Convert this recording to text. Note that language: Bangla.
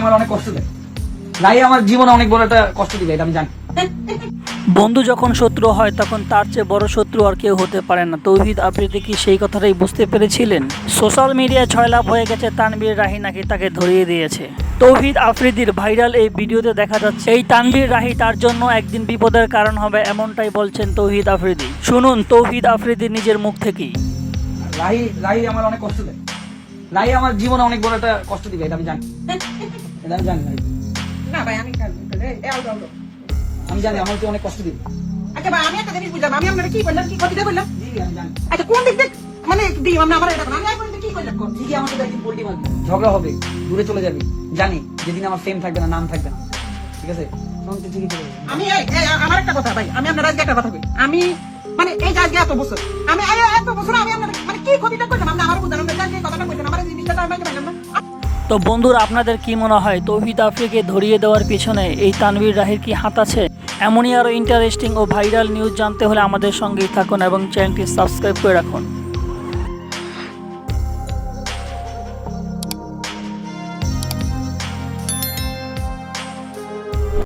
আমার অনেক কষ্ট দেয়। আমার জীবনে অনেক বড় একটা কষ্ট দিবে এটা আমি জানি। বন্ধু যখন শত্রু হয় তখন তার চেয়ে বড় শত্রু আর কেউ হতে পারে না। তৌহিদ আফ্রিদি কি সেই কথাটাই বুঝতে পেরেছিলেন? সোশ্যাল মিডিয়ায় ছয়লাভ হয়ে গেছে তানবীর রাহি নাকি তাকে ধরিয়ে দিয়েছে। তৌহিদ আফ্রিদির ভাইরাল এই ভিডিওতে দেখা যাচ্ছে এই তানবীর রাহি তার জন্য একদিন বিপদের কারণ হবে এমনটাই বলছেন তৌহিদ আফ্রিদি। শুনুন তৌহিদ আফ্রিদি নিজের মুখ থেকেই। রাহি রাহি আমার অনেক কষ্ট দেয়। রাহি আমার জীবনে অনেক বড় একটা কষ্ট দিবে এটা আমি জানি। এটা আমি জানি না ভাই আমি আমি জানি আমার তুই অনেক কষ্ট দিবে। আচ্ছা ভাই আমি একটা জিনিস বুঝলাম আমি আপনারা কি করলাম কি আমি জানি। আচ্ছা কোন দিক থেকে মানে দিই আমরা আমার এটা আমি কি করলাম? আমার সাথে একদিন পোল্টি মারবি। ঝগড়া হবে দূরে চলে যাবি। জানি যেদিন আমার ফেম থাকবে না নাম থাকবে না। ঠিক আছে? আমি আমার একটা কথা ভাই আমি আপনার আজকে একটা কথা কই আমি মানে এই আজকে এত বছর আমি এত বছর আমি আপনার মানে কি ক্ষতিটা তো বন্ধুরা, আপনাদের কি মনে হয় তৌহিদ আফ্রিকে ধরিয়ে দেওয়ার পিছনে এই তানভীর রাহির কি হাত আছে? এমনই আরও ইন্টারেস্টিং ও ভাইরাল নিউজ জানতে হলে আমাদের সঙ্গেই থাকুন এবং চ্যানেলটি সাবস্ক্রাইব করে রাখুন।